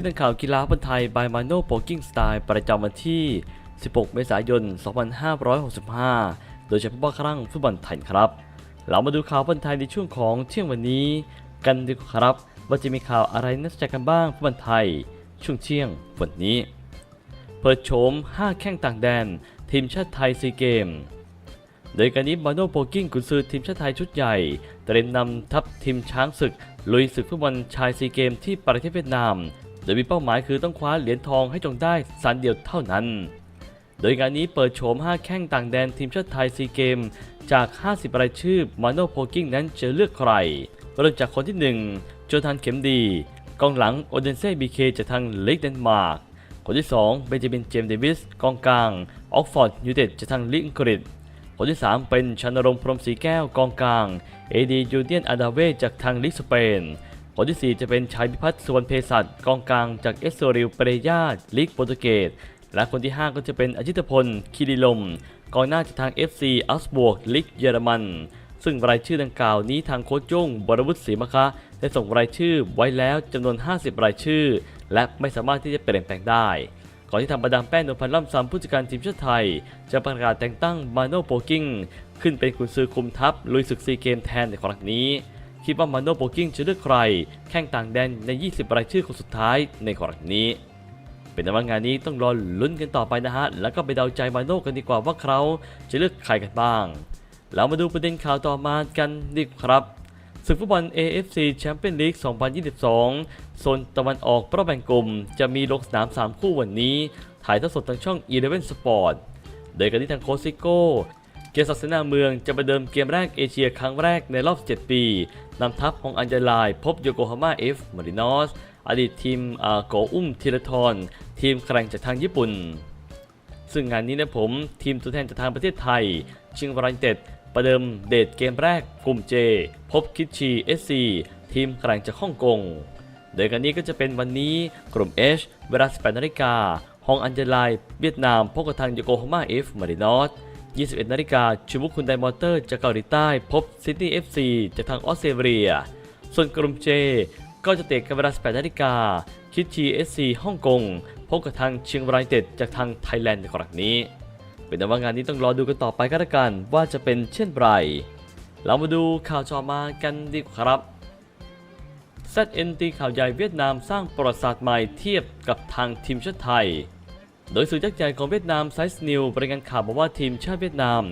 ที่นักข่าวกีฬาบอลไทย by Mano p o k i n g Style ประจำวันที่ 16 เมษายน 2565 โดยเฉพาะครั้งฟุตบอลไทยครับ เรามาดูข่าวบอลไทยในช่วงของเที่ยงวันนี้ กันดีกว่าครับ ว่าจะมีข่าวอะไรน่าสนใจกันบ้างฟุตบอลไทย ช่วงเที่ยงวันนี้ เปิดโฉม 5 แข้งต่างแดน ทีมชาติไทยซีเกมโดยการนี้มาโนโปกิ้งกุนซือทีมชาติไทยชุดใหญ่ เตรียมนำทัพทีมช้างศึก ลุยศึกฟุตบอลชายซีเกมที่ประเทศเวียดนาม ดยมีเป้าหมายคือต้องคว้าเหรียญทองให้จงได้สันเดียวเท่านั้น โดยงานนี้เปิดโฉม 5 แข้งต่างแดนทีมชาติไทยซีเกม จาก 50 รายชื่อมาโนโพกิ้งนั้นจะเลือกใคร เริ่มจากคนที่ 1 โจทันเข็มดี กองหลังโอเดนเซ่บีเคจากทางเล็กเดนมาร์ก คนที่ 2 เบนจามินเจมส์เดวิส กองกลางออกฟอร์ดยูเต็ดจากทางลิงกฤษคนที่ 3 เป็นชนรงพรหมศรีแก้วกองกลางเอดียูเดียนอาดาเวจากทางลิกสเปน คนที่ 4 จะเป็นชัยพิพัฒน์สุวรรณเภสัชกองกลางจากเอสโซริลเปเรยาลิกโปรตุเกสและคนที่ 5 ก็จะเป็นอจิตพลคิริลมกองหน้าจากทาง FC อัลสบวกลิกเยอรมัน ซึ่งรายชื่อดังกล่าวนี้ทางโค้ชยุ่งบรวุฒิศรีมคะได้ส่งรายชื่อไว้แล้วจำนวน 50 รายชื่อ และไม่สามารถที่จะเปลี่ยนแปลงได้ก่อนที่ทำประดามแป้งนพันธ์ล่ำซ้ำผู้จัดการทีมชาติไทย จะประกาศแต่งตั้งมาโนโปกิ้งขึ้นเป็นกุนซือคุมทัพลุยศึกซีเกมแทนในครั้งนี้ คิดว่ามาโนโปกิ้งจะเลือกใคร แข่งต่างแดนใน 20 รายชื่อคนสุดท้ายในครั้งนี้ เป็นแต่ว่างานนี้ต้องรอลุ้นกันต่อไปนะฮะ แล้วก็ไปเดาใจมาโน่กันดีกว่าว่าเขาจะเลือกใครกันบ้าง แล้วมาดูประเด็นข่าวต่อมากันดีกว่าครับศึกฟุตบอล AFC Champions League 2022 โซนตะวันออกรอบแบ่งกลุ่ม จะมีลงสนาม 3 คู่วันนี้ ถ่ายทอดสดทางช่อง Eleven Sport โดยกันที่ทางโคซิโก้ เกียรติศักเสนาเมืองจะประเดิมเกมแรกเอเชียครั้งแรกในรอบ 7 ปีนำทัพของอันเจลายพบโยโกฮาม่าเอฟมารินอสอดีตทีมโกอุ้มธีรทรทีมแข่งจากทางญี่ปุ่น ซึ่งงานนี้นะผมทีมตัวแทนจากทางประเทศไทย ชิงวรันเต็ดประเดิมเดทเกมแรกกลุ่ม J พบคิดชี SC ทีมแข่งจากฮ่องกงโดยกันนี้ก็จะเป็นวันนี้กลุ่ม H เวลา 18นาฬิกาฮองอันเจลายเวียดนามพบกับทางโยโกฮาม่าเอฟมารินอส 21 นาฬิกาชูบุคุนไดมอเตอร์จากเกาหลีใต้พบซิดนีย์ FC จากทางออสเตรเลีย ส่วนกลุ่ม J ก็จะเตะกันเวลา 18 นาฬิกาคิดชี SC ฮ่องกงพบกับทางเชียงรายเต็ดจากทางไทยแลนด์ในครั้งนี้ เป็นแต่ว่างานนี้ต้องรอดูกันต่อไปก็แล้วกันว่าจะเป็นเช่นไร เรามาดูข่าวจอมากันดีกว่าครับ ZNT ข่าวใหญ่เวียดนามสร้างประวัติศาสตร์ใหม่เทียบกับทางทีมชาติไทย โดยสื่อยักษ์ใหญ่ของเวียดนามไซส์นิวรายงานข่าวบอกว่าทีมชาติเวียดนาม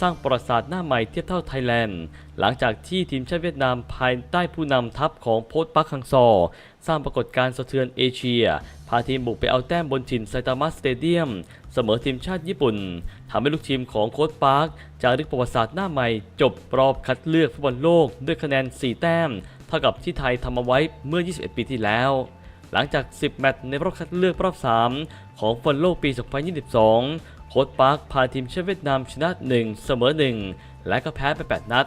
สร้างประวัติศาสตร์หน้าใหม่เทียบเท่าไทยแลนด์ หลังจากที่ทีมชาติเวียดนามภายใต้ผู้นำทัพของโพสต์ปักฮังซอ สร้างปรากฏการณ์สะเทือนเอเชีย พาทีมบุกไปเอาแต้มบนถิ่นไซตามะสเตเดียม เสมอทีมชาติญี่ปุ่นทำให้ลูกทีมของโค้ชปาร์คจารึกประวัติศาสตร์หน้าใหม่ จบรอบคัดเลือกฟุตบอลโลกด้วยคะแนน 4 แต้ม เท่ากับที่ไทยทำเอาไว้เมื่อ 21 ปีที่แล้ว หลังจาก 10 แมตช์ในรอบคัดเลือกรอบ 3 ของฟุตบอลโลกปี 2022 โค้ชปาร์คพาทีมชาติเวียดนามชนะ 1 เสมอ 1 และก็แพ้ไป 8 นัด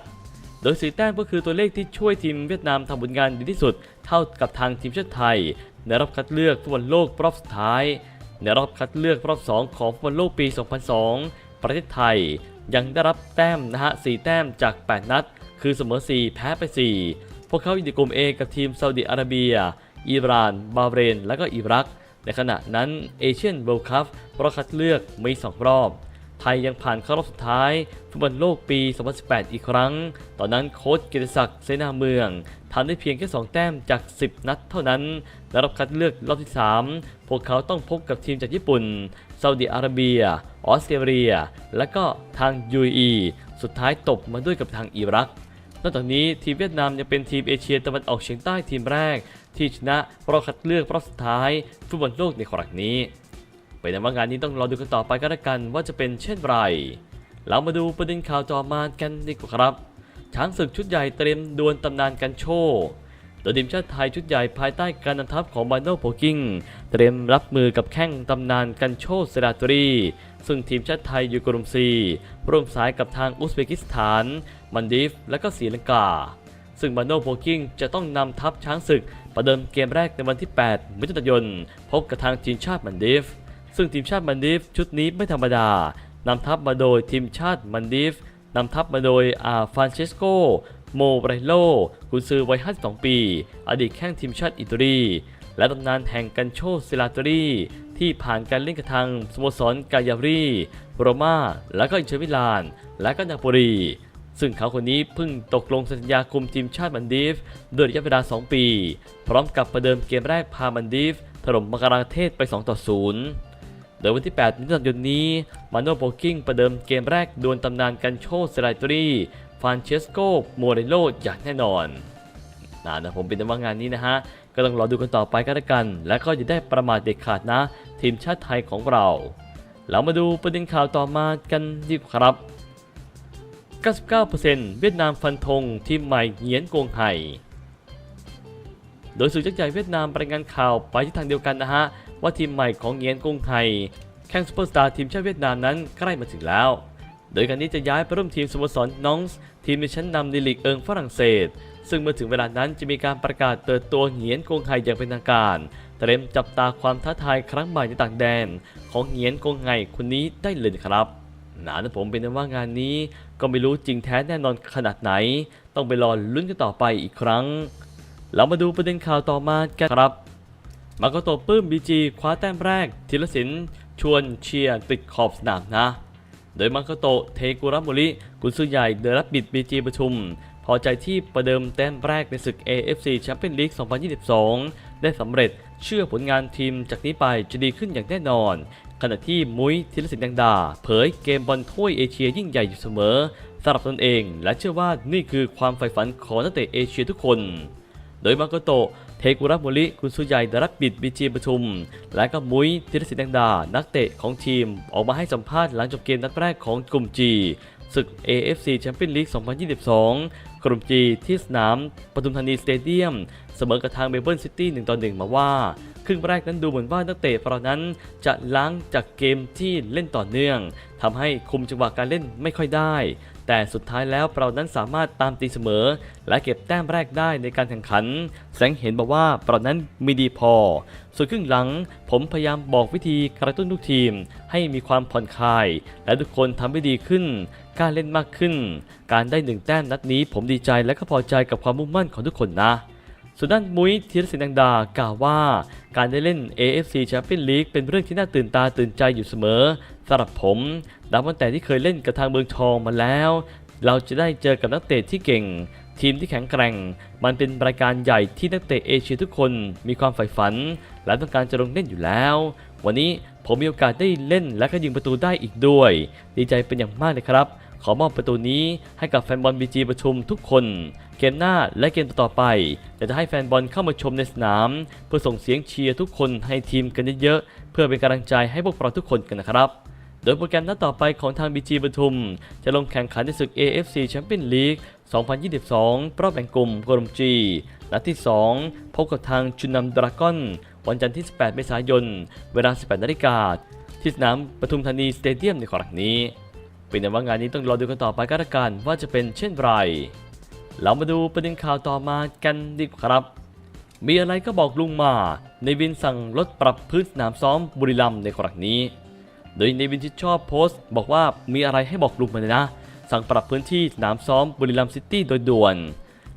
โดยสีแต้มก็คือตัวเลขที่ช่วยทีมเวียดนามทำผลงานดีที่สุด เท่ากับทางทีมชาติไทย ในรอบคัดเลือกฟุตบอลโลกรอบสุดท้าย ในรอบคัดเลือกรอบ 2 ของฟุตบอลโลกปี 2002 ประเทศไทย ยังได้รับแต้มนะฮะ 4 แต้มจาก 8 นัด คือเสมอ 4 แพ้ไป 4 พวกเขาอยู่ในกลุ่ม A กับทีมซาอุดิอาระเบีย อิหร่าน บาเรน และก็อิรัก ในขณะนั้นเอเชียนเวิลด์คัพรอบคัดเลือกมี 2 รอบ ไทยยังผ่านเข้ารอบสุดท้ายฟุตบอลโลกปี 2018 อีกครั้ง ตอนนั้นโค้ชเกียรติศักดิ์เสนาเมืองทำได้เพียงแค่ 2 แต้มจาก 10 นัดเท่านั้น และรอบคัดเลือกรอบที่ 3 พวกเขาต้องพบกับทีมจากญี่ปุ่นซาอุดิอาระเบีย ออสเตรเลีย และก็ทาง UAE สุดท้ายตบมาด้วยกับทางอิรักนอกจากนี้ทีมเวียดนามยังเป็นทีมเอเชียตะวันออกเฉียงใต้ทีมแรก ที่ชนะรอบคัดเลือกรอบสุดท้ายฟุตบอลโลกในครั้งนี้ เป็นว่างานนี้ต้องรอดูกันต่อไปก็แล้วกันว่าจะเป็นเช่นไรเรามาดูประเด็นข่าวต่อมากันดีกว่าครับ ช้างศึกชุดใหญ่เตรียมดวลตำนานกันโชว์โดยทีมชาติไทยชุดใหญ่ภายใต้การนำทัพของบานโนโพกิ้งเตรียมรับมือกับแข้งตำนานกันโชว์เซราตรี ซึ่งทีมชาติไทยอยู่กลุ่ม C ร่วมสายกับทางอุซเบกิสถาน มันดีฟและก็ศรีลังกา ซึ่งบานโนโพกิ้งจะต้องนำทัพช้างศึก ประเดิมเกมแรกในวันที่ 8 มิถุนายน พบกับทางทีมชาติมันดีฟซึ่งทีมชาติมันดีฟชุดนี้ไม่ธรรมดานำทัพมาโดยทีมชาติมันดีฟนำทัพมาโดยอาฟานเชสโก โมไบรโลกุนซือวัย 52 ปี อดีตแข้งทีมชาติอิตาลี และตำนานแห่งกันโชซิลาตรีที่ผ่านการเล่นกระทางสโมสรกายารีโรม่าและก็อินเตอร์มิลาน และก็นาโปลี ซึ่งเขาคนนี้เพิ่งตกลงสัญญาคุมทีมชาติมันดีฟโดยระยะเวลา 2 ปี พร้อมกับประเดิมเกมแรกพามันดีฟถล่มมังกราเทศไป 2 ต่อ 0 โดยวันที่ 8มิถุนายนนี้ มาโนโปกิ้งประเดิมเกมแรกดวลตำนานกันโชเซลาตรีฟานเชสโกโมเรโลอย่างแน่นอนนะนะผมเป็นว่างานนี้นะฮะ ก็ต้องรอดูกันต่อไปก็แล้วกัน และก็จะได้ประมาทเด็ดขาดนะ ทีมชาติไทยของเรา เรามาดูประเด็นข่าวต่อมากันดีกว่าครับ 99%เวียดนามฟันธงทีมใหม่เหงียนกงไห่โดยสื่อจักรใหญ่เวียดนามรายงานข่าวไปที่ทางเดียวกันนะฮะ ว่าทีมใหม่ของเหงียนกงไห่แข่งซูเปอร์สตาร์ทีมชาติเวียดนามนั้นใกล้มาถึงแล้ว โดยการนี้จะย้ายไปร่วมทีมสโมสรนองส์ทีมในชั้นนำในลีกเอิงฝรั่งเศส ซึ่งเมื่อถึงเวลานั้นจะมีการประกาศเปิดตัวเหงียนกงไห่อย่างเป็นทางการ เตรียมจับตาความท้าทายครั้งใหม่ในต่างแดน ของเหงียนกงไห่คนนี้ได้เลยครับหนานะผมเป็นว่างานนี้ ก็ไม่รู้จริงแท้แน่นอนขนาดไหน ต้องไปรอลุ้นกันต่อไปอีกครั้ง เรามาดูประเด็นข่าวต่อมากันครับ มาโกโตะปื้มบีจีคว้าแต้มแรก ธีรศิลป์ชวนเชียร์ติดขอบสนามนะ โดยมาโกโตะเทกุระโมริกุนซือใหญ่เดรับบิดบีจีประชุม พอใจที่ประเดิมแต้มแรกในศึก AFC Champions League 2022 ได้สำเร็จเชื่อผลงานทีมจากนี้ไปจะดีขึ้นอย่างแน่นอน ขณะที่มุ้ยธีรศิลป์ยังดา เผยเกมบอลถ้วยเอเชียยิ่งใหญ่อยู่เสมอสำหรับตนเอง และเชื่อว่านี่คือความใฝ่ฝันของนักเตะเอเชียทุกคน โดยมาโกโตเทกุระโมริคุณสุใหญ่ดารับบิดบีจีประชุม และก็มุ้ยธีรศิลป์แดงดา นักเตะของทีมออกมาให้สัมภาษณ์หลังจบเกมนัดแรกของกลุ่ม G ศึก AFC Champions League 2022 กลุ่ม G ที่สนามปทุมธานีสเตเดียม เสมอกับทางเมลเบิร์นซิตี้1ต่อ1มาว่า รึ่งแรกนั้นดูเหมือนว่านักเตะเรานั้นจะล้างจากเกมที่เล่นต่อเนื่องทำให้คุมจังหวะการเล่นไม่ค่อยได้ แต่สุดท้ายแล้วเรานั้นสามารถตามตีเสมอ และเก็บแต้มแรกได้ในการแข่งขัน แสงเห็นบอกว่าเรานั้นมีดีพอ ส่วนครึ่งหลัง ผมพยายามบอกวิธีกระตุ้นทุกทีม ให้มีความผ่อนคลาย และทุกคนทำได้ดีขึ้นกล้ารเล่นมากขึ้น การได้หนึ่งแต้มนัดนี้ผมดีใจและก็พอใจกับความมุ่งมั่นของทุกคนนะ ส่วนด้านมุ้ยธีรศิลป์ดังดากล่าวว่า การได้เล่น AFC Champions League เป็นเรื่องที่น่าตื่นตาตื่นใจอยู่เสมอสำหรับผมนับตั้งแต่ที่เคยเล่นกับทางเมืองทองมาแล้ว เราจะได้เจอกับนักเตะที่เก่ง ทีมที่แข็งแกร่ง มันเป็นรายการใหญ่ที่นักเตะเอเชียทุกคนมีความใฝ่ฝัน และต้องการจะลงเล่นอยู่แล้ว วันนี้ ผมมีโอกาสได้เล่นและก็ยิงประตูได้อีกด้วย ดีใจเป็นอย่างมากเลยครับ ขอมอบประตูนี้ให้กับแฟนบอลบีจีประชุมทุกคน เกมหน้าและเกมต่อไปอยากจะให้แฟนบอลเข้ามาชมในสนาม เพื่อส่งเสียงเชียร์ทุกคนให้ทีมกันเยอะๆเพื่อเป็นกำลังใจให้พวกเราทุกคนกันนะครับโดยโปรแกรมนัดต่อไปของทาง BG ปทุม จะลงแข่งขันในศึก AFC Champions League 2022 รอบแบ่งกลุ่มกลุ่ม G นัดที่ 2 พบกับทางจุนนำดราก้อน วันจันทร์ที่ 18 เมษายน เวลา 18นาฬิกาที่สนามปทุมธานีสเตเดียมในครั้งนี้เป็นแต่ว่างานนี้ต้องรอดูกันต่อไปก็แล้วกันว่าจะเป็นเช่นไร เรามาดูประเด็นข่าวต่อมากันดีครับ มีอะไรก็บอกลุงมา ในวินสั่งลดปรับพื้นสนามซ้อมบุรีรัมย์ในครั้งนี้ โดยในวินที่ชอบโพสต์ บอกว่ามีอะไรให้บอกลุงมาเลยนะ สั่งปรับพื้นที่สนามซ้อมบุรีรัมย์ซิตี้โดยด่วน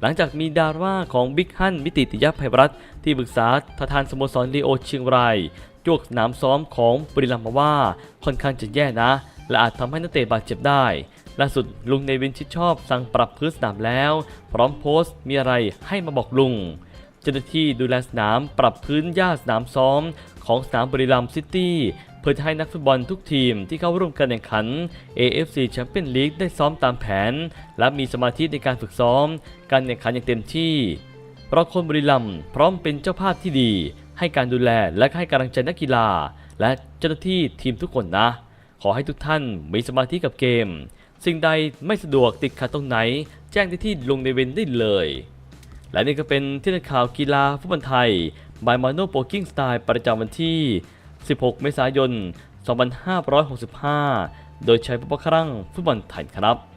หลังจากมีดาม่าของบิ๊กฮันมิติติยภัยรัตที่ปรึกษาประธานสโมสรลีโอเชียงรายจวกสนามซ้อมของบรีรัมมาว่าค่อนข้างจะแย่นะ และอาจทำให้นักเตะบาดเจ็บได้ ล่าสุดลุงในวินชิดชอบสั่งปรับพื้นสนามแล้ว พร้อมโพสต์มีอะไรให้มาบอกลุงเจ้าหน้าที่ดูแลสนามปรับพื้นหญ้าสนามซ้อมของสนามบรีรัมซิตี้ เพื่อจะให้นักฟุตบอลทุกทีมที่เข้าร่วมการแข่งขัน AFC Champions League ได้ซ้อมตามแผน และมีสมาธิในการฝึกซ้อม การแข่งขันอย่างเต็มที่เพราะคนบุรีรัมย์พร้อมเป็นเจ้าภาพที่ดี ให้การดูแลและให้กำลังใจนักกีฬา และเจ้าหน้าที่ทีมทุกคนนะ ขอให้ทุกท่านมีสมาธิกับเกม สิ่งใดไม่สะดวกติดขัดตรงไหน แจ้งได้ที่ลงในเวนได้เลย และนี่ก็เป็นที่ข่าวกีฬาฟุตบอลไทยบายมาโนโปกิ้งสไตล์ประจำวันที่ 16 เมษายน 2565 โดยใช้ผู้ประครั่งฟุตบอลไทยครับ